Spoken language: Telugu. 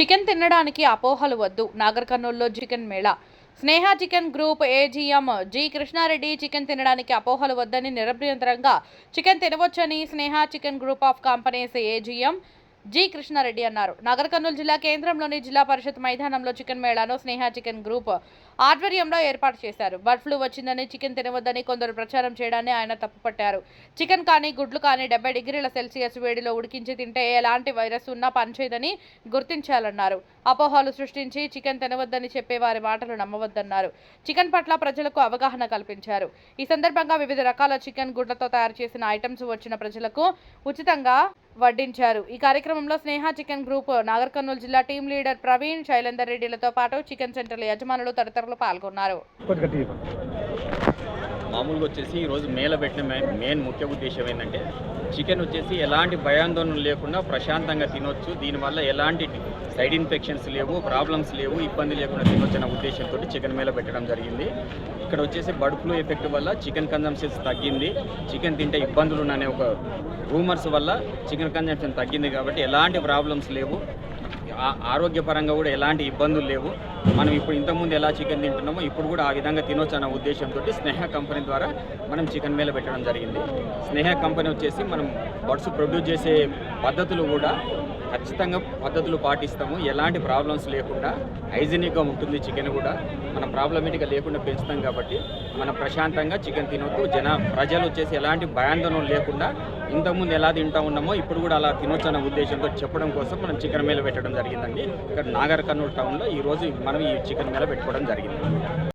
చికెన్ తినడానికి అపోహలు వద్దు. నాగర్కర్నూల్లో chicken mela. Sneha chicken group AGM G Krishnareddy chicken తినడానికి అపోహలు వద్దని నిరభ్యంతరంగా చికెన్ తినవచ్చని Sneha chicken group of companies AGM G Krishnareddy అన్నారు. నగర కర్నూలు జిల్లా కేంద్రంలోని జిల్లా పరిషత్ మైదానంలో చికెన్ మేళాను స్నేహ చికెన్ గ్రూప్ ఆధ్వర్యంలో ఏర్పాటు చేశారు. బర్డ్ ఫ్లూ వచ్చిందని చికెన్ తినవద్దని కొందరు ప్రచారం చేయడాన్ని ఆయన తప్పుపట్టారు. చికెన్ కానీ గుడ్లు కానీ డెబ్బై డిగ్రీల సెల్సియస్ వేడిలో ఉడికించి తింటే ఎలాంటి వైరస్ ఉన్నా పనిచేయదని గుర్తించాలన్నారు. అపోహలు సృష్టించి చికెన్ తినవద్దని చెప్పే వారి మాటలు నమ్మవద్దన్నారు. చికెన్ పట్ల ప్రజలకు అవగాహన కల్పించారు. ఈ సందర్భంగా వివిధ రకాల చికెన్ గుడ్లతో తయారు చేసిన ఐటమ్స్ వచ్చిన ప్రజలకు ఉచితంగా వడ్డించారు. ఈ కార్యక్రమంలో స్నేహ చికెన్ గ్రూప్ నాగర్ కర్నూలు జిల్లా టీం లీడర్ ప్రవీణ్ శైలేందర్ రెడ్డిలతో పాటు చికెన్ సెంటర్ల యజమానులు తదితరులు పాల్గొన్నారు. మామూలుగా వచ్చేసి ఈరోజు మేల పెట్టిన మెయిన్ ముఖ్య ఉద్దేశం ఏంటంటే చికెన్ వచ్చేసి ఎలాంటి భయాందోళన లేకుండా ప్రశాంతంగా తినొచ్చు. దీనివల్ల ఎలాంటి సైడ్ ఇన్ఫెక్షన్స్ లేవు ప్రాబ్లమ్స్ లేవు ఇబ్బంది లేకుండా తినొచ్చు అన్న ఉద్దేశంతో చికెన్ మేళ పెట్టడం జరిగింది. ఇక్కడ వచ్చేసి బర్డ్ ఫ్లూ ఎఫెక్ట్ వల్ల చికెన్ కన్జంప్షన్స్ తగ్గింది. చికెన్ తింటే ఇబ్బందులు ఉన్నాయనే ఒక రూమర్స్ వల్ల చికెన్ కన్జంప్షన్ తగ్గింది కాబట్టి ఎలాంటి ప్రాబ్లమ్స్ లేవు. ఆరోగ్యపరంగా కూడా ఎలాంటి ఇబ్బందులు లేవు. మనం ఇప్పుడు ఇంతకుముందు ఎలా చికెన్ తింటున్నామో ఇప్పుడు కూడా ఆ విధంగా తినొచ్చు అన్న ఉద్దేశంతో స్నేహ కంపెనీ ద్వారా మనం చికెన్ మేళ పెట్టడం జరిగింది. స్నేహ కంపెనీ వచ్చేసి మనం బడ్స్ ప్రొడ్యూస్ చేసే పద్ధతులు కూడా ఖచ్చితంగా పద్ధతులు పాటిస్తాము. ఎలాంటి ప్రాబ్లమ్స్ లేకుండా హైజీనిక్గా ఉంటుంది చికెన్ కూడా. మనం ప్రాబ్లమేటిక్గా లేకుండా పెంచుతాం కాబట్టి మనం ప్రశాంతంగా చికెన్ తినొద్దు. జన ప్రజలు వచ్చేసి ఎలాంటి భయాందోళన లేకుండా ఇంతకుముందు ఎలా తింటా ఉన్నామో ఇప్పుడు కూడా అలా తినొచ్చు అనే ఉద్దేశంతో చెప్పడం కోసం మనం చికెన్ మేళ పెట్టడం జరిగిందండి. ఇక్కడ నాగర్ కర్నూలు టౌన్లో ఈరోజు మనం ఈ చికెన్ మేళ పెట్టుకోవడం జరిగింది.